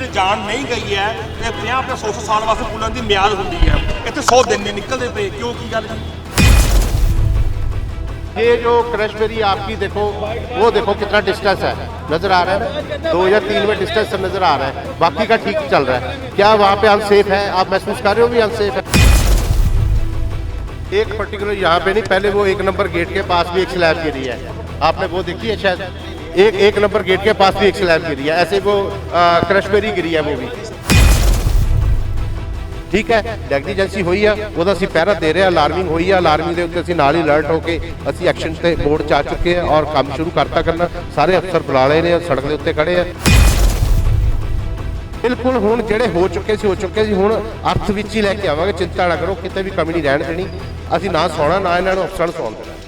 ਤੇ ਜਾਨ ਨਹੀਂ ਗਈ ਹੈ ਤੇ 50 ਤੇ 100 ਸਾਲ ਵਾਸਤੇ ਪੁਲਾਂ ਦੀ ਮਿਆਦ ਹੁੰਦੀ ਹੈ ਇੱਥੇ 100 ਦਿਨ ਨਹੀਂ ਨਿਕਲਦੇ ਪਏ ਕਿਉਂ ਕੀ ਗੱਲ ਜੀ ये जो क्रशबेरी आपकी देखो वो देखो कितना डिस्टेंस है नजर आ रहा है दो या तीन में डिस्टेंस नजर आ रहा है बाकी का ठीक चल रहा है क्या वहाँ पे अनसेफ है आप महसूस कर रहे हो भी अनसेफ है एक पर्टिकुलर यहाँ पे नहीं पहले वो एक नंबर गेट के पास भी एक स्लैब गिरी है आपने वो देखी है शायद एक एक नंबर गेट के पास भी एक स्लैब गिरी है ऐसे वो क्रशबेरी गिरी है वो भी ਠੀਕ ਹੈ ਨੈਗਲੀਜੈਂਸੀ ਹੋਈ ਆ ਉਹਦਾ ਅਸੀਂ ਪਹਿਰਾ ਦੇ ਰਹੇ ਆ ਅਲਾਰਮਿੰਗ ਹੋਈ ਆ ਅਲਾਰਮਿੰਗ ਦੇ ਉੱਤੇ ਅਸੀਂ ਨਾਲ ਹੀ ਅਲਰਟ ਹੋ ਕੇ ਅਸੀਂ ਐਕਸ਼ਨ ਤੇ ਮੋਡ ਚ ਆ ਚੁੱਕੇ ਆ ਔਰ ਕੰਮ ਸ਼ੁਰੂ ਕਰਤਾ ਕਰਨਾ ਸਾਰੇ ਅਫਸਰ ਬੁਲਾ ਲਏ ਨੇ ਸੜਕ ਦੇ ਉੱਤੇ ਖੜੇ ਆ ਬਿਲਕੁਲ ਹੁਣ ਜਿਹੜੇ ਹੋ ਚੁੱਕੇ ਸੀ ਹੋ ਚੁੱਕੇ ਸੀ ਹੁਣ ਅਰਥ ਵਿੱਚ ਹੀ ਲੈ ਕੇ ਆਵਾਂਗੇ ਚਿੰਤਾ ਨਾ ਕਰੋ ਕਿਤੇ ਵੀ ਕਮੀ ਨਹੀਂ ਰਹਿਣ ਦੇਣੀ ਅਸੀਂ ਨਾ ਸੌਣਾ ਨਾ ਇਹਨਾਂ ਨੂੰ ਅਫਸਰਾਂ ਨੂੰ ਸੌਣ ਦੇਣਾ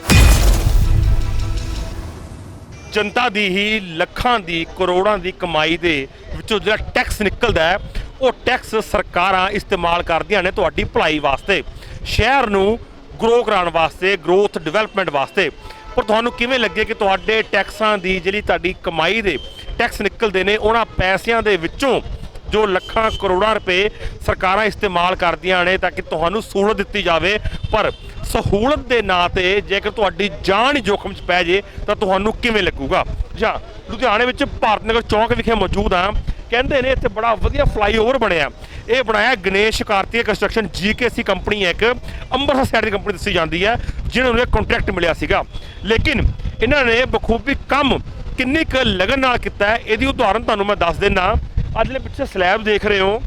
ਜਨਤਾ ਦੀ ਹੀ ਲੱਖਾਂ ਦੀ, ਕਰੋੜਾਂ ਦੀ ਕਮਾਈ ਦੇ ਵਿੱਚੋਂ ਜਿਹੜਾ ਟੈਕਸ ਨਿਕਲਦਾ ਹੈ, ਉਹ ਟੈਕਸ ਸਰਕਾਰਾਂ ਇਸਤੇਮਾਲ ਕਰਦੀਆਂ ਨੇ ਤੁਹਾਡੀ ਭਲਾਈ ਵਾਸਤੇ, ਸ਼ਹਿਰ ਨੂੰ ਗਰੋ ਕਰਾਉਣ ਵਾਸਤੇ ਗਰੋਥ ਡਿਵੈਲਪਮੈਂਟ ਵਾਸਤੇ। ਪਰ ਤੁਹਾਨੂੰ ਕਿਵੇਂ ਲੱਗੇ ਕਿ ਤੁਹਾਡੇ ਟੈਕਸਾਂ ਦੀ ਜਿਹੜੀ ਤੁਹਾਡੀ ਕਮਾਈ ਦੇ ਟੈਕਸ ਨਿਕਲਦੇ ਨੇ, ਉਹਨਾਂ ਪੈਸਿਆਂ ਦੇ ਵਿੱਚੋਂ ਜੋ ਲੱਖਾਂ ਕਰੋੜਾਂ ਰੁਪਏ ਸਰਕਾਰਾਂ ਇਸਤੇਮਾਲ ਕਰਦੀਆਂ ਨੇ ਤਾਂ ਕਿ ਤੁਹਾਨੂੰ ਸਹੂਲਤ ਦਿੱਤੀ ਜਾਵੇ? ਪਰ ਸਹੂਲਤ ਦੇ ਨਾਂ ਤੇ ਜੇਕਰ ਤੁਹਾਡੀ ਜਾਨ ਹੀ ਜੋਖਮ 'ਚ ਪੈ ਜੇ, ਤਾਂ ਤੁਹਾਨੂੰ ਕਿਵੇਂ ਲੱਗੂਗਾ? ਜਾਂ ਲੁਧਿਆਣੇ ਵਿੱਚ ਭਾਰਤ ਨਗਰ ਚੌਂਕ ਵਿਖੇ ਮੌਜੂਦ ਆ ਕਹਿੰਦੇ ਨੇ ਇੱਥੇ ਬੜਾ ਵਧੀਆ ਫਲਾਈਓਵਰ ਬਣਿਆ। ਇਹ ਬਣਾਇਆ Ganesh Kartik construction GKC company ਹੈ ਇੱਕ। ਅੰਮ੍ਰਿਤਸਰ ਸਾਈਡ ਦੀ ਕੰਪਨੀ ਦੱਸੀ ਜਾਂਦੀ ਹੈ, ਜਿਹਨਾਂ ਨੂੰ ਇਹ ਕੰਟਰੈਕਟ ਮਿਲਿਆ ਸੀਗਾ। ਲੇਕਿਨ ਇਹਨਾਂ ਨੇ ਬਖੂਬੀ ਕੰਮ ਕਿੰਨੀ ਕੁ ਲਗਨ ਨਾਲ ਕੀਤਾ ਹੈ, ਇਹਦੀ ਉਦਾਹਰਨ ਤੁਹਾਨੂੰ ਮੈਂ ਦੱਸ ਦਿੰਦਾ। ਅੱਜ ਜਿਹੜੇ ਪਿੱਛੇ ਸਲੈਬ ਦੇਖ ਰਹੇ ਹੋ।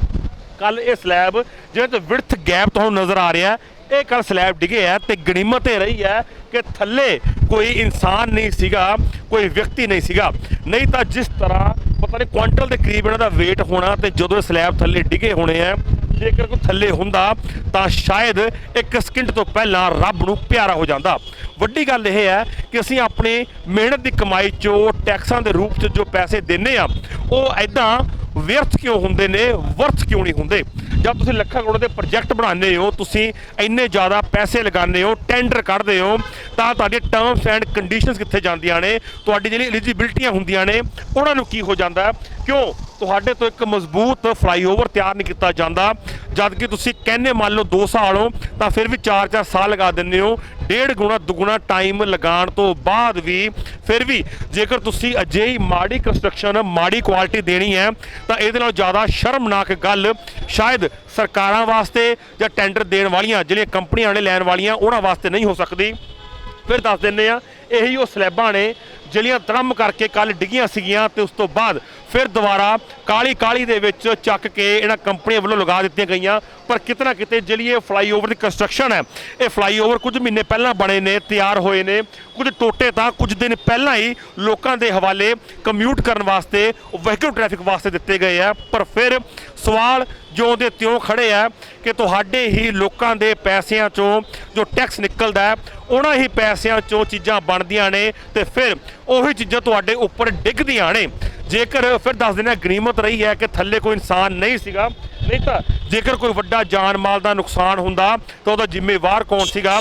ਕੱਲ ਇਹ ਸਲੈਬ ਜਿਹਦੇ ਤੇ ਵਿੜਥ ਗੈਪ ਤੁਹਾਨੂੰ ਨਜ਼ਰ ਆ ਰਿਹਾ ਇਹ ਕੱਲ ਸਲੈਬ ਡਿੱਗੇ ਹੈ ਤੇ ਗਣੀਮਤ ਇਹ ਰਹੀ ਹੈ ਕਿ ਥੱਲੇ ਕੋਈ ਇਨਸਾਨ ਨਹੀਂ ਸੀਗਾ, ਕੋਈ ਵਿਅਕਤੀ ਨਹੀਂ ਸੀਗਾ। ਨਹੀਂ ਤਾਂ ਜਿਸ ਤਰ੍ਹਾਂ ਪਤਾ ਨਹੀਂ ਕੁਆਂਟਲ ਦੇ ਕਰੀਬ ਇਹਨਾਂ ਦਾ weight ਹੋਣਾ ਤੇ ਜਦੋਂ ਇਹ ਸਲੈਬ ਥੱਲੇ ਡਿੱਗੇ ਹੋਣੇ ਆ, ਜੇਕਰ ਕੋਈ ਥੱਲੇ ਹੁੰਦਾ ਤਾਂ ਸ਼ਾਇਦ ਇੱਕ ਸਕਿੰਟ ਤੋਂ ਪਹਿਲਾਂ ਰੱਬ ਨੂੰ ਪਿਆਰਾ ਹੋ ਜਾਂਦਾ। ਵੱਡੀ ਗੱਲ ਇਹ ਹੈ ਕਿ ਅਸੀਂ ਆਪਣੀ ਮਿਹਨਤ ਦੀ ਕਮਾਈ ਚੋਂ, ਟੈਕਸਾਂ ਦੇ ਰੂਪ 'ਚ ਜੋ ਪੈਸੇ ਦਿੰਨੇ ਆ, ਉਹ ਐਦਾਂ ਵਿਅਰਥ ਕਿਉਂ ਹੁੰਦੇ ਨੇ, ਵਰਥ ਕਿਉਂ ਨਹੀਂ ਹੁੰਦੇ? ਜਦ ਤੁਸੀਂ ਲੱਖਾਂ ਕਰੋੜਾਂ ਦੇ ਪ੍ਰੋਜੈਕਟ ਬਣਾਉਂਦੇ ਹੋ, ਤੁਸੀਂ ਇੰਨੇ ਜ਼ਿਆਦਾ ਪੈਸੇ ਲਗਾਉਂਦੇ ਹੋ ਟੈਂਡਰ ਕੱਢਦੇ ਹੋ, ਤਾਂ ਤੁਹਾਡੇ ਟਰਮਸ ਐਂਡ ਕੰਡੀਸ਼ਨਸ ਕਿੱਥੇ ਜਾਂਦੀਆਂ ਨੇ? ਤੁਹਾਡੀ ਜਿਹੜੀ ਐਲੀਜੀਬਿਲਟੀਆਂ ਹੁੰਦੀਆਂ ਨੇ, ਉਹਨਾਂ ਨੂੰ ਕੀ ਹੋ ਜਾਂਦਾ? ਕਿਉਂ? ਤੁਹਾਡੇ ਤੋਂ ਇੱਕ ਮਜ਼ਬੂਤ ਫਲਾਈਓਵਰ ਤਿਆਰ ਨਹੀਂ ਕੀਤਾ ਜਾਂਦਾ। ਜਦ ਕਿ ਤੁਸੀਂ ਕਹਿੰਦੇ ਮੰਨ ਲਓ 2 ਸਾਲ ਹੋ, ਤਾਂ ਫਿਰ ਵੀ 4-4 ਸਾਲ ਲਗਾ ਦਿੰਦੇ ਹੋ। ਡੇਢ ਗੁਣਾ ਦੁੱਗਣਾ ਟਾਈਮ ਲਗਾਉਣ ਤੋਂ ਬਾਅਦ ਵੀ ਫਿਰ ਵੀ ਜੇਕਰ ਤੁਸੀਂ ਅਜਿਹੀ ਮਾੜੀ ਕੰਸਟਰਕਸ਼ਨ, ਮਾੜੀ ਕੁਆਲਿਟੀ ਦੇਣੀ ਹੈ, ਤਾਂ ਇਹਦੇ ਨਾਲ ਜ਼ਿਆਦਾ ਸ਼ਰਮਨਾਕ ਗੱਲ ਸ਼ਾਇਦ ਸਰਕਾਰਾਂ ਵਾਸਤੇ ਜਾਂ ਟੈਂਡਰ ਦੇਣ ਵਾਲੀਆਂ, ਜਿਹੜੀਆਂ ਕੰਪਨੀਆਂ ਨੇ ਲੈਣ ਵਾਲੀਆਂ, ਉਹਨਾਂ ਵਾਸਤੇ ਨਹੀਂ ਹੋ ਸਕਦੀ। ਫਿਰ ਦੱਸ ਦਿੰਨੇ ਆ ਇਹੀ ਉਹ ਸਲੈਬਾਂ ਨੇ ਜਿਹੜੀਆਂ ਧਰਮ ਕਰਕੇ ਕੱਲ ਡਿੱਗੀਆਂ ਸੀਗੀਆਂ ਤੇ ਉਸ ਤੋਂ ਬਾਅਦ ਫਿਰ ਦੁਬਾਰਾ ਕਾਲੀ ਕਾਲੀ ਦੇ ਵਿੱਚ ਚੱਕ ਕੇ ਇਹਨਾਂ ਕੰਪਨੀਆਂ ਵੱਲੋਂ ਲਗਾ ਦਿੱਤੀਆਂ ਗਈਆਂ। ਪਰ ਕਿਤਨਾ ਕਿਤੇ ਜਿਹੜੀ ਇਹ ਫਲਾਈਓਵਰ ਦੀ ਕੰਸਟਰਕਸ਼ਨ ਹੈ, ਇਹ ਫਲਾਈਓਵਰ ਕੁਝ ਮਹੀਨੇ ਪਹਿਲਾਂ ਬਣੇ ਨੇ, ਤਿਆਰ ਹੋਏ ਨੇ। ਕੁਝ ਟੋਟੇ ਤਾਂ ਕੁਝ ਦਿਨ ਪਹਿਲਾਂ ਹੀ ਲੋਕਾਂ ਦੇ ਹਵਾਲੇ ਕਮਿਊਟ ਕਰਨ ਵਾਸਤੇ ਵਹੀਕਲ ਟ੍ਰੈਫਿਕ ਵਾਸਤੇ ਦਿੱਤੇ ਗਏ ਆ। ਪਰ ਫਿਰ ਸਵਾਲ ਜਿਉਂ ਦੇ ਤਿਉਂ ਖੜੇ ਆ ਕਿ ਤੁਹਾਡੇ ਹੀ ਲੋਕਾਂ ਦੇ ਪੈਸਿਆਂ ਚੋਂ ਜੋ ਟੈਕਸ ਨਿਕਲਦਾ ਉਹਨਾਂ ਹੀ ਪੈਸਿਆਂ ਚੋਂ ਚੀਜ਼ਾਂ ਬਣਦੀਆਂ ਨੇ ਤੇ ਫਿਰ ਉਹੀ ਚੀਜ਼ਾਂ ਤੁਹਾਡੇ ਉੱਪਰ ਡਿੱਗਦੀਆਂ ਨੇ। ਜੇਕਰ ਫਿਰ ਦੱਸ ਦਿੰਦੇ ਹਾਂ, ਗਨੀਮਤ ਰਹੀ ਹੈ ਕਿ ਥੱਲੇ ਕੋਈ ਇਨਸਾਨ ਨਹੀਂ ਸੀਗਾ। ਨਹੀਂ ਤਾਂ ਜੇਕਰ ਕੋਈ ਵੱਡਾ ਜਾਨ ਮਾਲ ਦਾ ਨੁਕਸਾਨ ਹੁੰਦਾ, ਤਾਂ ਉਹਦਾ ਜ਼ਿੰਮੇਵਾਰ ਕੌਣ ਸੀਗਾ?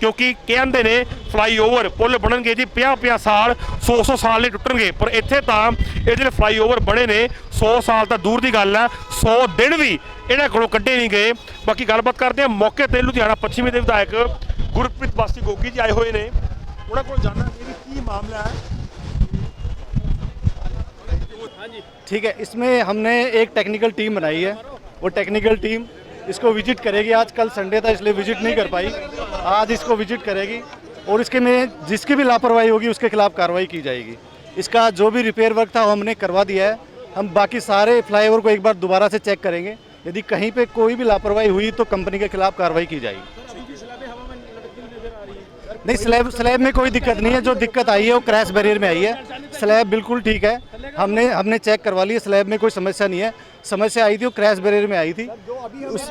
ਕਿਉਂਕਿ ਕਹਿੰਦੇ ਨੇ ਫਲਾਈਓਵਰ ਪੁਲ ਬਣਨਗੇ ਜੀ 50 50 ਸਾਲ 100 100 ਸਾਲ ਨਹੀਂ ਟੁੱਟਣਗੇ। ਪਰ ਇੱਥੇ ਤਾਂ ਇਹ ਜਿਹੜੇ ਫਲਾਈਓਵਰ ਬਣੇ ਨੇ 100 ਸਾਲ ਤਾਂ ਦੂਰ ਦੀ ਗੱਲ ਹੈ 100 ਦਿਨ ਵੀ ਇਹਨਾਂ ਕੋਲੋਂ ਕੱਢੇ ਨਹੀਂ ਗਏ। ਬਾਕੀ ਗੱਲਬਾਤ ਕਰਦੇ ਹਾਂ, ਮੌਕੇ ਤੇ ਲੁਧਿਆਣਾ ਪੱਛਮੀ ਦੇ ਵਿਧਾਇਕ ਗੁਰਪ੍ਰੀਤ ਬਾਸੀ ਗੋਗੀ ਜੀ ਆਏ ਹੋਏ ਨੇ। ਉਹਨਾਂ ਕੋਲ ਜਾਣਨਾ ਇਹ ਕੀ ਮਾਮਲਾ ਹੈ? ठीक है, इसमें हमने एक टेक्निकल टीम बनाई है। वो टेक्निकल टीम इसको विज़िट करेगी। आज कल संडे था, इसलिए विज़िट नहीं कर पाई। आज इसको विज़िट करेगी और इसके में जिसकी भी लापरवाही होगी, उसके खिलाफ कार्रवाई की जाएगी। इसका जो भी रिपेयर वर्क था वो हमने करवा दिया है। हम बाकी सारे फ्लाईओवर को एक बार दोबारा से चेक करेंगे। यदि कहीं पे कोई भी लापरवाही हुई तो कंपनी के खिलाफ कार्रवाई की जाएगी। नहीं स्लैब स्लैब में कोई दिक्कत नहीं है, जो दिक्कत आई है वो क्रैश बैरियर में आई है। स्लैब बिल्कुल ठीक है। हमने हमने चेक करवा ली है स्लैब में कोई समस्या नहीं है। समस्या आई थी, वो क्रैश बैरियर में आई थी। उस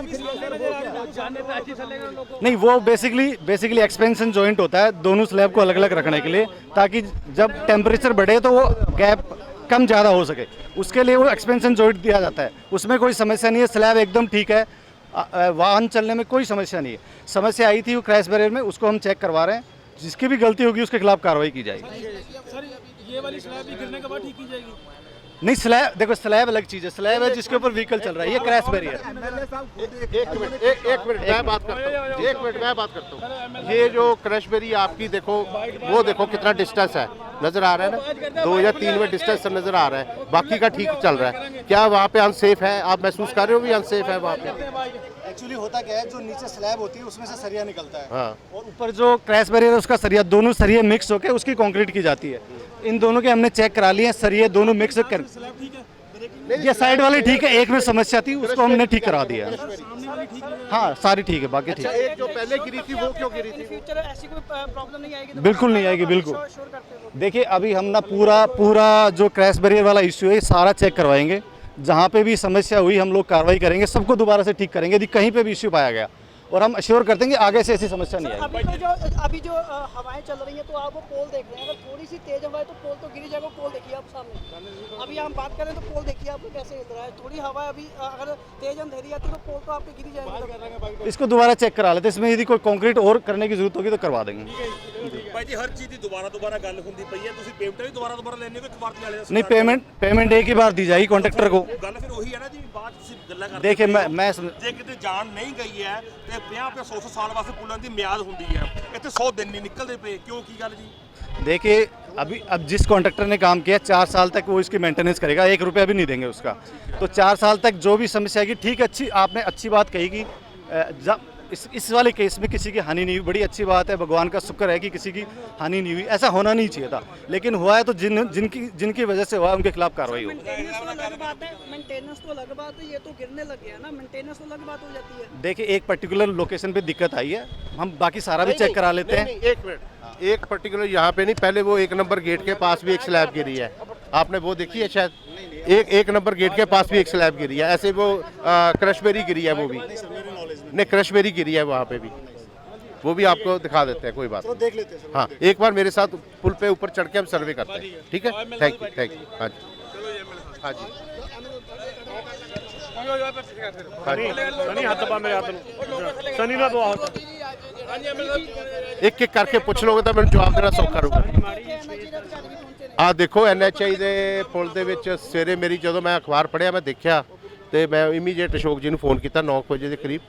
नहीं, वो बेसिकली बेसिकली एक्सपेंशन जॉइंट होता है, दोनों स्लैब को अलग अलग रखने के लिए, ताकि जब टेम्परेचर बढ़े तो वो गैप कम ज़्यादा हो सके। उसके लिए वो एक्सपेंशन जॉइंट दिया जाता है। उसमें कोई समस्या नहीं है स्लैब एकदम ठीक है। वाहन चलने में कोई समस्या नहीं है समस्या आई थी वो क्रैश बैरियर में उसको हम चेक करवा रहे हैं जिसकी भी गलती होगी उसके खिलाफ कार्रवाई की जाएगी सर ये वाली स्लैब भी गिरने के बाद ठीक की जाएगी नहीं स्लैब देखो स्लैब अलग चीज़ है। स्लैब है जिसके ऊपर व्हीकल चल रहा है। ये क्रैश बैरियर एक मिनट एक एक मिनट मैं बात करता हूँ। एक मिनट मैं बात करता हूँ। ये जो क्रशबेरी आपकी देखो वो देखो कितना डिस्टेंस है। नज़र आ रहा है ना? दो या तीन में डिस्टेंस नज़र आ रहा है। बाकी का ठीक चल रहा है। क्या वहाँ पे अनसेफ है? आप महसूस कर रहे हो भी अनसेफ है वहाँ पे? एक्चुअली होता क्या है जो नीचे स्लैब होती है उसमें से सरिया निकलता है। हाँ। और ऊपर जो क्रैश बैरियर है उसका सरिया दोनों सरिया मिक्स होकर उसकी कंक्रीट की जाती है। इन दोनों के हमने चेक करा लिए सर सरिये दोनों मिक्स कर ये साइड वाले ठीक है एक में समस्या थी उसको हमने ठीक करा दिया। हाँ सारी ठीक है बाकी ठीक है। जो पहले गिरी थी वो क्यों गिरी थी? फ्यूचर ऐसी कोई प्रॉब्लम नहीं आएगी बिल्कुल नहीं आएगी बिल्कुल। देखिए अभी हम ना पूरा पूरा जो क्रैश बैरियर वाला इश्यू है सारा चेक करवाएँगे। जहाँ पे भी समस्या हुई हम लोग कार्रवाई करेंगे सबको दोबारा से ठीक करेंगे। यदि कहीं पे भी इश्यू पाया गया और हम अश्योर हैं कि आगे से ऐसी समस्या नहीं आएगी। अभी तो जो अभी जो हवाएँ चल रही हैं तो आप वो पोल देख रहे हैं। अगर थोड़ी सी तेज हवा है तो पोल तो गिरी जाएगा पोल देखिए आप सामने। अभी हम बात करें तो पोल देखिए आपको कैसे हिल रहा है। थोड़ी हवा अभी अगर तेज अंधेरी आती है तो पोल तो आपके गिरी जाएगा। इसको दोबारा चेक करा लेते इसमें यदि कोई कॉन्क्रीट और करने की ज़रूरत होगी तो करवा देंगे। ਭਾਈ ਜੀ ਹਰ ਚੀਜ਼ ਦੀ ਦੁਬਾਰਾ ਦੁਬਾਰਾ ਗੱਲ ਹੁੰਦੀ ਪਈ ਹੈ ਤੁਸੀਂ ਪੇਮੈਂਟ ਵੀ ਦੁਬਾਰਾ ਦੁਬਾਰਾ ਲੈਣੇ ਹੋ ਕਿ ਇੱਕ ਵਾਰ ਚ ਲੈ ਲਿਆ नहीं पेमेंट पेमेंट एक ही बार दी जाएगी कॉन्ट्रेक्टर को ਗੱਲ ਫਿਰ ਉਹੀ ਹੈ ਨਾ ਜੀ ਬਾਅਦ 'ਚ ਤੁਸੀਂ ਗੱਲਾਂ ਕਰਦੇ देखिए ਪਏ मैं ਹੋ। मैं समझ- ਜੇ ਕਿਤੇ ਜਾਨ ਨਹੀਂ ਗਈ ਹੈ ਤੇ 50 50 100 ਸਾਲ ਵਾਸਤੇ ਪੁੱਲਾਂ ਦੀ ਮਿਆਦ ਹੁੰਦੀ ਹੈ ਇੱਥੇ 100 ਦਿਨ ਨਹੀਂ ਨਿਕਲਦੇ ਪਏ ਕਿਉਂ ਕੀ ਗੱਲ ਜੀ देखिए अभी अब जिस कॉन्ट्रैक्टर ने काम किया चार साल तक वो इसकी मेंटेनेंस करेगा एक रुपया भी नहीं देंगे उसका तो चार साल तक जो भी समस्या आएगी ठीक अच्छी आपने अच्छी बात कही कि अ, जब इस इस वाले केस में किसी की हानि नहीं हुई। बड़ी अच्छी बात है भगवान का शुक्र है कि किसी की हानि नहीं हुई। ऐसा होना नहीं चाहिए था। लेकिन हुआ है तो जिन जिनकी जिनकी वजह से हुआ है उनके खिलाफ कार्रवाई हो मेंटेनेंस तो अलग बात है मेंटेनेंस तो अलग बात है ये तो गिरने लग गया ना। मेंटेनेंस तो अलग बात हो जाती है। देखिए एक पर्टिकुलर लोकेशन पे दिक्कत आई है। हम बाकी सारा भी चेक करा लेते हैं। एक मिनट एक पर्टिकुलर यहाँ पे नहीं पहले वो एक नंबर गेट के पास भी एक स्लैब गिरी है। आपने वो देखी है शायद? एक एक नंबर गेट के पास भी एक स्लैब गिरी है। ऐसे वो क्रशबेरी गिरी है वो भी। नहीं क्रशबेरी गिरी है वहाँ पे भी वो भी आपको दिखा देते हैं कोई बात नहीं देख लेते हैं हाँ एक बार मेरे साथ पुल पे ऊपर चढ़ के हम सर्वे करते हैं ठीक है थैंक यू थैंक यू हाँ जी हाँ जी हाँ जी ਸਨੀ ਹੱਥ ਪਾ ਮੇਰੇ ਹੱਥ ਨੂੰ ਸਨੀ ਨਾ ਦਵਾ ਇੱਕ ਇੱਕ ਕਰਕੇ ਪੁੱਛ ਲੋਗੇ ਤਾਂ ਮੈਨੂੰ ਜਵਾਬ ਦੇਣਾ ਸੌਖਾ ਰਹੂਗਾ ਆ ਦੇਖੋ ਐਨਐਚਆਈ ਦੇ ਪੁਲ ਦੇ ਵਿੱਚ ਸਵੇਰੇ ਮੇਰੀ ਜਦੋਂ ਮੈਂ ਅਖਬਾਰ ਪੜ੍ਹਿਆ ਮੈਂ ਦੇਖਿਆ ਤੇ ਮੈਂ ਇਮੀਡੀਏਟ ਅਸ਼ੋਕ ਜੀ ਨੂੰ ਫੋਨ ਕੀਤਾ 9 ਵਜੇ ਦੇ ਕਰੀਬ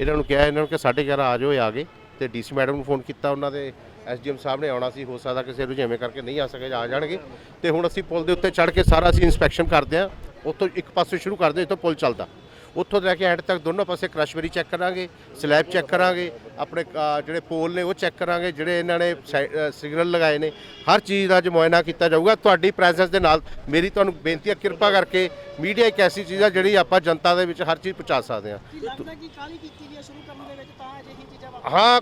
ਇਹਨਾਂ ਨੂੰ ਕਿਹਾ ਇਹਨਾਂ ਨੂੰ ਕਿ 11:30 ਆ ਜਾਓ ਇਹ ਆ ਗਏ। ਤੇ ਡੀਸੀ ਮੈਡਮ ਨੂੰ ਫੋਨ ਕੀਤਾ ਉਹਨਾਂ ਦੇ ਐਸਡੀਐਮ ਸਾਹਿਬ ਨੇ ਆਉਣਾ ਸੀ ਹੋ ਸਕਦਾ ਕਿਸੇ ਰੁਝੇਵੇਂ ਕਰਕੇ ਨਹੀਂ ਆ ਸਕੇ ਆ ਜਾਣਗੇ। ਤੇ ਹੁਣ ਅਸੀਂ ਪੁਲ ਦੇ ਉੱਤੇ ਚੜ੍ਹ ਕੇ ਸਾਰਾ ਅਸੀਂ ਇਨਸਪੈਕਸ਼ਨ ਕਰਦੇ ਹਾਂ। ਉੱਥੋਂ ਇੱਕ ਪਾਸੇ ਸ਼ੁਰੂ ਕਰਦੇ ਹਾਂ, ਇੱਥੋਂ ਪੁਲ ਚੱਲਦਾ। ਉੱਥੋਂ ਲੈ ਕੇ ਐਂਡ ਤੱਕ ਦੋਨੋਂ ਪਾਸੇ ਕ੍ਰਸ਼ਬਰੀ ਚੈੱਕ ਕਰਾਂਗੇ ਸਲੈਬ ਚੈੱਕ ਕਰਾਂਗੇ। ਆਪਣੇ ਜਿਹੜੇ ਪੋਲ ਨੇ ਉਹ ਚੈੱਕ ਕਰਾਂਗੇ ਜਿਹੜੇ ਇਹਨਾਂ ਨੇ ਸਿਗਨਲ ਲਗਾਏ ਨੇ। ਹਰ ਚੀਜ਼ ਦਾ ਜੋ ਮੁਆਇਨਾ ਕੀਤਾ ਜਾਊਗਾ। ਤੁਹਾਡੀ ਪ੍ਰੈਜ਼ੈਂਸ ਦੇ ਨਾਲ ਮੇਰੀ ਤੁਹਾਨੂੰ ਬੇਨਤੀ ਹੈ ਕਿਰਪਾ ਕਰਕੇ ਮੀਡੀਆ ਇੱਕ ਐਸੀ ਚੀਜ਼ ਹੈ ਜਿਹੜੀ ਆਪਾਂ ਜਨਤਾ ਦੇ ਵਿੱਚ ਹਰ ਚੀਜ਼ ਪਹੁੰਚਾ ਸਕਦੇ ਹਾਂ। ਹੈ ਸ਼ੁਰੂ ਦੇ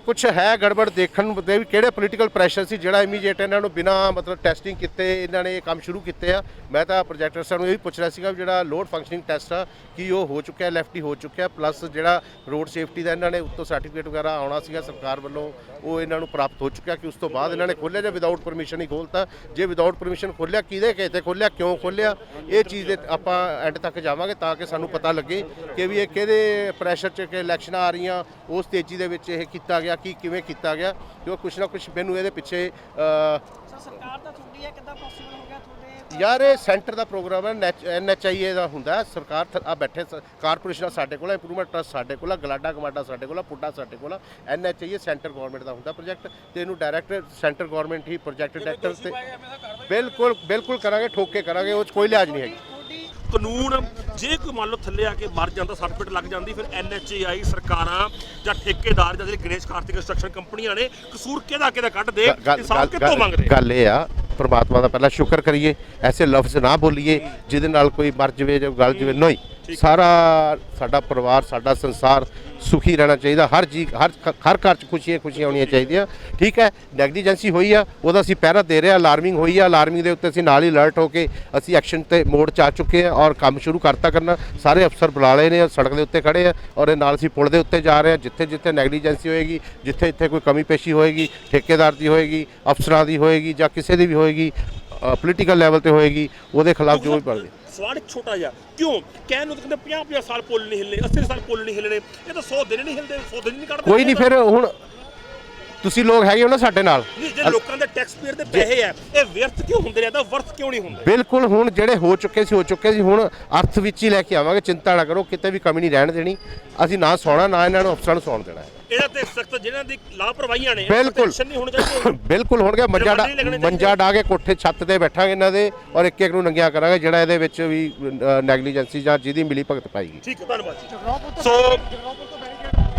ਕੁਝ ਹੈ ਗੜਬੜ ਦੇਖਣ ਨੂੰ ਤੇ ਵੀ ਕਿਹੜੇ ਪੋਲੀਟੀਕਲ ਪ੍ਰੈਸ਼ਰ ਸੀ ਜਿਹੜਾ ਇਮੀਡੀਏਟ ਇਹਨਾਂ ਨੂੰ ਬਿਨਾ ਮਤਲਬ ਟੈਸਟਿੰਗ ਕੀਤੇ ਇਹਨਾਂ ਨੇ ਇਹ ਕੰਮ ਸ਼ੁਰੂ ਕੀਤੇ ਆ। ਮੈਂ ਤਾਂ ਪ੍ਰੋਜੈਕਟਰ ਸਾਹਿਬ ਨੂੰ ਇਹ ਵੀ ਪੁੱਛ ਰਿਹਾ ਸੀਗਾ ਵੀ ਜਿਹੜਾ ਲੋਡ ਫੰਕਸ਼ਨਿੰਗ ਟੈਸਟ ਆ ਕੀ ਉਹ ਹੋ ਚੁੱਕਿਆ ਲੈਫਟੀ ਹੋ ਚੁੱਕਿਆ ਪਲੱਸ ਜਿਹੜਾ ਰੋਡ ਸੇਫਟੀ ਦਾ ਇਹਨਾਂ ਨੇ ਉੱਤੋਂ ਸਰਟੀਫਿਕੇਟ ਵਗੈਰਾ ਆਉਣਾ ਸੀਗਾ ਸਰਕਾਰ ਵੱਲੋਂ, ਉਹ ਇਹਨਾਂ ਨੂੰ ਪ੍ਰਾਪਤ ਹੋ ਚੁੱਕਿਆ ਕਿ ਉਸ ਤੋਂ ਬਾਅਦ ਇਹਨਾਂ ਨੇ ਖੋਲ੍ਹਿਆ ਜਾਂ ਵਿਦਆਊਟ ਪਰਮਿਸ਼ਨ ਹੀ ਖੋਲਤਾ ਜੇ ਵਿਦਆਊਟ ਪਰਮਿਸ਼ਨ ਖੋਲ੍ਹਿਆ, ਕਿਹਦੇ ਕਹਤੇ ਖੋਲ੍ਹਿਆ, ਕਿਉਂ ਖੋਲ੍ਹਿਆ? ਇਹ ਚੀਜ਼ ਦੇ ਆਪਾਂ ਐਂਡ ਤੱਕ ਜਾਵਾਂਗੇ ਤਾਂ ਕਿ ਸਾਨੂੰ ਪਤਾ ਲੱਗੇ ਕਿ ਵੀ ਇਹ ਕਿਹਦੇ ਪ੍ਰੈਸ਼ਰ 'ਚ ਕਿ ਇਲੈਕਸ਼ਨਾਂ ਆ ਰਹੀਆਂ, ਉਸ ਤੇਜ਼ੀ ਦੇ ਵਿੱਚ ਇਹ ਕੀਤਾ ਗਿਆ, ਕੀ ਕਿਵੇਂ ਕੀਤਾ ਗਿਆ। ਕਿਉਂ ਕੁਛ ਨਾ ਕੁਛ ਮੈਨੂੰ ਇਹਦੇ ਪਿੱਛੇ ਸਰ ਸਰਕਾਰ ਤਾਂ ਤੁਹਾਡੀ ਹੈ ਕਿੱਦਾਂ ਪੋਸੀਬਲ ਹੋ ਗਿਆ ਤੁਹਾਡੇ ਯਾਰ ਇਹ ਸੈਂਟਰ ਦਾ ਪ੍ਰੋਗਰਾਮ ਹੈ ਐਨਐਚਆਈਏ ਦਾ ਹੁੰਦਾ ਹੈ। ਸਰਕਾਰ ਥ- ਆ ਬੈਠੇ ਕਾਰਪੋਰੇਸ਼ਨਾਂ ਸਾਡੇ ਕੋਲ ਇੰਪਰੂਵਮੈਂਟ ਟਰਸਟ ਸਾਡੇ ਕੋਲ ਗਲਾਡਾ ਕਮਾਡਾ ਸਾਡੇ ਕੋਲ ਪੁੱਡਾ ਸਾਡੇ ਕੋਲ ਆ ਐਨਐਚਆਈਏ ਸੈਂਟਰ ਗਵਰਨਮੈਂਟ ਦਾ ਹੁੰਦਾ ਪ੍ਰੋਜੈਕਟ ਤੇ ਇਹਨੂੰ ਡਾਇਰੈਕਟ ਸੈਂਟਰ ਗਵਰਨਮੈਂਟ ਹੀ ਪ੍ਰੋਜੈਕਟ ਡਾਇਰੈਕਟਰ ਤੇ ਬਿਲਕੁਲ ਬਿਲਕੁਲ ਕਰਾਂਗੇ ਠੋਕ ਕੇ ਕਰਾਂਗੇ ਉਹ 'ਚ ਕੋਈ ਲਿਹਾਜ਼ ਨਹੀਂ ਹੈਗੀ ਕਾਨੂੰਨ ਜੇ ਕੋਈ ਮੰਨ ਲਓ ਥੱਲੇ ਆ ਕੇ ਮਰ ਜਾਂਦਾ ਸਰਟੀਫਿਕੇਟ ਲੱਗ ਜਾਂਦੀ ਫਿਰ ਐਨਐਚਏਆਈ ਸਰਕਾਰਾਂ ਜਾਂ ਠੇਕੇਦਾਰ ਜਾਂ ਜਿਹੜੇ ਗਣੇਸ਼ ਕਾਰਤਿਕ ਕੰਸਟਰਕਸ਼ਨ ਕੰਪਨੀਆਂ ਨੇ ਕਸੂਰ ਕਿਹਦਾ ਕਿਹਦਾ ਕੱਢ ਦੇ ਇਨਸਾਫ ਕਿੱਥੋਂ ਮੰਗ ਰਹੇ ਗੱਲ ਇਹ ਆ ਪ੍ਰਮਾਤਮਾ ਦਾ ਪਹਿਲਾਂ ਸ਼ੁਕਰ ਕਰੀਏ ਐਸੇ ਲਫ਼ਜ਼ ਨਾ ਬੋਲੀਏ ਜਿਹਦੇ ਨਾਲ ਕੋਈ ਮਰ ਜਵੇ ਜਾਂ ਗਲ ਜਵੇ ਨਹੀਂ। ਸਾਰਾ ਸਾਡਾ ਪਰਿਵਾਰ, ਸਾਡਾ ਸੰਸਾਰ ਸੁਖੀ ਰਹਿਣਾ ਚਾਹੀਦਾ। ਹਰ ਜੀ, ਹਰ ਹਰ ਘਰ ਚ ਖੁਸ਼ੀਆਂ ਖੁਸ਼ੀਆਂ ਹੋਣੀਆਂ ਚਾਹੀਦੀਆਂ। ਠੀਕ ਹੈ ਨੈਗਲੀਜੈਂਸੀ ਹੋਈ ਆ, ਉਹਦਾ ਅਸੀਂ ਪਹਿਰਾ ਦੇ ਰਹੇ ਆ ਅਲਾਰਮਿੰਗ ਹੋਈ ਆ, ਅਲਾਰਮਿੰਗ ਦੇ ਉੱਤੇ ਅਸੀਂ ਨਾਲ ਹੀ ਅਲਰਟ ਹੋ ਕੇ ਅਸੀਂ ਐਕਸ਼ਨ ਤੇ ਮੋੜ ਚ ਆ ਚੁੱਕੇ ਆ ਔਰ ਕੰਮ ਸ਼ੁਰੂ ਕਰਤਾ ਕਰਨਾ। ਸਾਰੇ ਅਫਸਰ ਬੁਲਾ ਲਏ ਨੇ, ਸੜਕ ਦੇ ਉੱਤੇ ਖੜੇ ਆ ਔਰ ਇਹ ਨਾਲ ਅਸੀਂ ਪੁਲ ਦੇ ਉੱਤੇ ਜਾ ਰਹੇ ਆ ਜਿੱਥੇ ਜਿੱਥੇ ਨੈਗਲੀਜੈਂਸੀ ਹੋਏਗੀ, ਜਿੱਥੇ ਜਿੱਥੇ ਕੋਈ ਕਮੀ ਪੇਸ਼ੀ ਹੋਏਗੀ, ਠੇਕੇਦਾਰ ਦੀ ਹੋਏਗੀ, ਅਫਸਰਾਂ ਦੀ ਹੋਏਗੀ ਜਾਂ ਕਿਸੇ ਦੀ ਵੀ ਹੋਏਗੀ ਪੋਲੀਟੀਕਲ ਲੈਵਲ ਤੇ ਹੋਏਗੀ ਉਹਦੇ ਖਿਲਾਫ ਜੋ ਵੀ ਪੜਦੇ ਸਵਾਲ ਛੋਟਾ ਜਿਹਾ ਕਿਉਂ? ਕਹਿਣ ਨੂੰ ਤਾਂ ਕਹਿੰਦੇ 50 50 ਸਾਲ ਪੁੱਲ ਨਹੀਂ ਹਿੱਲਣੇ 80 ਸਾਲ ਪੁੱਲ ਨਹੀਂ ਹਿੱਲਣੇ ਇਹ ਤਾਂ 100 ਦਿਨ ਨਹੀਂ ਹਿਲਦੇ 100 ਦਿਨ ਨਹੀਂ ਕੱਢਦੇ। ਕੋਈ ਨਹੀਂ ਫਿਰ ਹੁਣ ਤੁਸੀਂ ਲੋਕ ਹੈਗੇ ਹੋ ਨਾ ਸਾਡੇ ਨਾਲ। ਜੇ ਲੋਕਾਂ ਦੇ ਟੈਕਸ ਪੇਅਰ ਦੇ ਪੈਸੇ ਆ ਇਹ ਵਿਅਰਥ ਕਿਉਂ ਹੁੰਦੇ ਨੇ? ਇਹਦਾ ਵਰਥ ਕਿਉਂ ਨਹੀਂ ਹੁੰਦੇ? ਬਿਲਕੁਲ ਹੁਣ ਜਿਹੜੇ ਹੋ ਚੁੱਕੇ ਸੀ ਹੋ ਚੁੱਕੇ ਸੀ ਹੁਣ ਅਰਥ ਵਿੱਚ ਹੀ ਲੈ ਕੇ ਆਵਾਂਗੇ ਚਿੰਤਾ ਨਾ ਕਰੋ ਕਿਤੇ ਵੀ ਕਮੀ ਨਹੀਂ ਰਹਿਣ ਦੇਣੀ। ਅਸੀਂ ਨਾ ਸੌਣਾ ਨਾ ਇਹਨਾਂ ਨੂੰ ਅਫਸਰਾਂ ਨੂੰ ਸੌਣ ਦੇਣਾ ਹੈ। ਇਹਨਾਂ ਤੇ ਸਖਤ ਜਿਹਨਾਂ ਦੀ ਲਾਪਰਵਾਹੀਆਂ ਨੇ ਬਿਲਕੁਲ। ਨਹੀਂ ਹੋਣਾ ਚਾਹੀਦਾ ਬਿਲਕੁਲ ਹੋਣਗੇ ਮੰਜਾ ਡਾ ਨਹੀਂ ਲੱਗਣੇ ਚਾਹੀਦੇ। ਮੰਜਾ ਡਾ ਕੇ ਕੋਠੇ ਛੱਤ ਤੇ ਬੈਠਾਂਗੇ ਇਹਨਾਂ ਦੇ ਔਰ ਇੱਕ ਇੱਕ ਨੂੰ ਨੰਗਿਆ ਕਰਾਂਗੇ ਜਿਹੜਾ ਇਹਦੇ ਵਿੱਚ ਵੀ ਨੈਗਲੀਜੈਂਸੀ ਜਾਂ ਜਿਹਦੀ ਮਿਲੀ ਭਗਤ ਪਾਈਗੀ ਠੀਕ ਹੈ ਧੰਨਵਾਦ ਜੀ। ਸੋ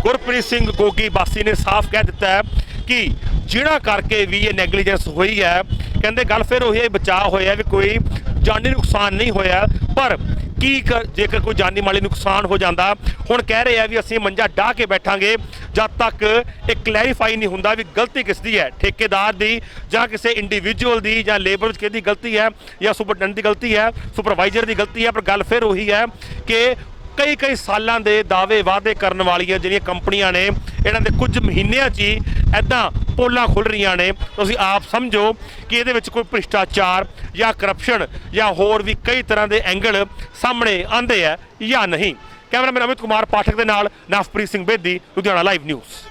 ਗੁਰਪ੍ਰੀਤ ਸਿੰਘ ਗੋਗੀ ਬਾਸੀ ਨੇ ਸਾਫ਼ ਕਹਿ ਦਿੱਤਾ ਹੈ ਕਿ ਜਿਹੜਾ ਕਰਕੇ ਵੀ ਇਹ ਨੈਗਲੀਜੈਂਸ ਹੋਈ ਹੈ, ਕਹਿੰਦੇ ਗੱਲ ਫਿਰ ਉਹੀ ਹੈ, ਬਚਾਅ ਹੋਇਆ ਵੀ ਕੋਈ ਜਾਨੀ ਨੁਕਸਾਨ ਨਹੀਂ ਹੋਇਆ, ਪਰ ਕੀ ਕਰ- ਜੇਕਰ ਕੋਈ ਜਾਨੀ ਮਾਲੀ ਨੁਕਸਾਨ ਹੋ ਜਾਂਦਾ, ਹੁਣ ਕਹਿ ਰਹੇ ਆ ਵੀ ਅਸੀਂ ਮੰਜਾ ਡਾਹ ਕੇ ਬੈਠਾਂਗੇ, ਜਦ ਤੱਕ ਇਹ ਕਲੈਰੀਫਾਈ ਨਹੀਂ ਹੁੰਦਾ ਵੀ ਗਲਤੀ ਕਿਸ ਦੀ ਹੈ। ਠੇਕੇਦਾਰ ਦੀ ਜਾਂ ਕਿਸੇ ਇੰਡੀਵਿਜੂਅਲ ਦੀ ਜਾਂ ਲੇਬਰ ਵਿੱਚ ਕਿਹਦੀ ਗਲਤੀ ਹੈ ਜਾਂ ਸੁਪਰਡੈਂਟ ਦੀ ਗਲਤੀ ਹੈ ਸੁਪਰਵਾਈਜ਼ਰ ਦੀ ਗਲਤੀ ਹੈ, ਪਰ ਗੱਲ ਫਿਰ ਉਹੀ ਹੈ ਕਿ ਕਈ ਕਈ ਸਾਲਾਂ ਦੇ ਦਾਅਵੇ ਵਾਅਦੇ ਕਰਨ ਵਾਲੀਆਂ ਜਿਹੜੀਆਂ ਕੰਪਨੀਆਂ ਨੇ, ਇਹਨਾਂ ਦੇ ਕੁਝ ਮਹੀਨਿਆਂ 'ਚ ਹੀ ਐਦਾਂ ਪੋਲਾਂ ਖੁੱਲ ਰਹੀਆਂ ਨੇ। ਤੁਸੀਂ ਆਪ ਸਮਝੋ ਕਿ ਇਹਦੇ ਵਿੱਚ ਕੋਈ ਭ੍ਰਿਸ਼ਟਾਚਾਰ ਜਾਂ ਕਰਪਸ਼ਨ ਜਾਂ ਹੋਰ ਵੀ ਕਈ ਤਰ੍ਹਾਂ ਦੇ ਐਂਗਲ ਸਾਹਮਣੇ ਆਉਂਦੇ ਆ ਜਾਂ ਨਹੀਂ। ਕੈਮਰਾਮੈਨ ਅਮਿਤ ਕੁਮਾਰ, ਪਾਠਕ ਦੇ ਨਾਲ ਨਵਪ੍ਰੀਤ ਸਿੰਘ ਬੇਦੀ, ਲੁਧਿਆਣਾ ਲਾਈਵ ਨਿਊਜ਼